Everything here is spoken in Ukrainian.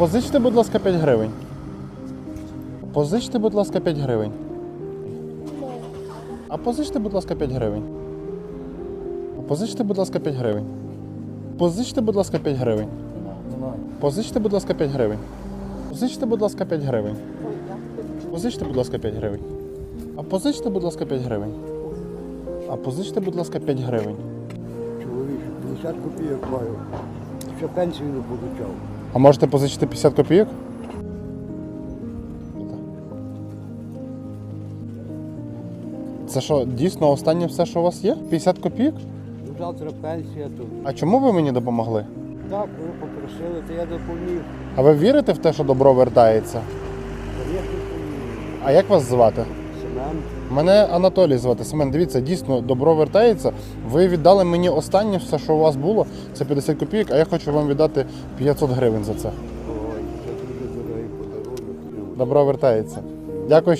Позичте, будь ласка, 5 гривень. Позичте, будь ласка, 5 гривень. А позичте, будь ласка, 5 гривень. А позичте, будь ласка, 5 гривень. Позичте, будь ласка, 5 гривень. Позичте, будь ласка, 5 гривень. Позичте, будь ласка, 5 гривень. Позичте, будь ласка, 5 гривень. А позичте, будь ласка, 5 гривень. А позичте, будь ласка, 5 гривень. Чоловік, 50 копійок маю. Ще пенсію не получав. А можете позичити 50 копійок? Це що, дійсно останнє все, що у вас є? 50 копійок? Ну, завтра пенсія тут. А чому ви мені допомогли? Так, ви попросили, то я допоміг. А ви вірите в те, що добро вертається? Звісно. А як вас звати? Мене Анатолій звати. Семен, дивіться, дійсно добро вертається. Ви віддали мені останнє все, що у вас було, це 50 копійок, а я хочу вам віддати 500 гривень за це. Добро вертається. Дякую.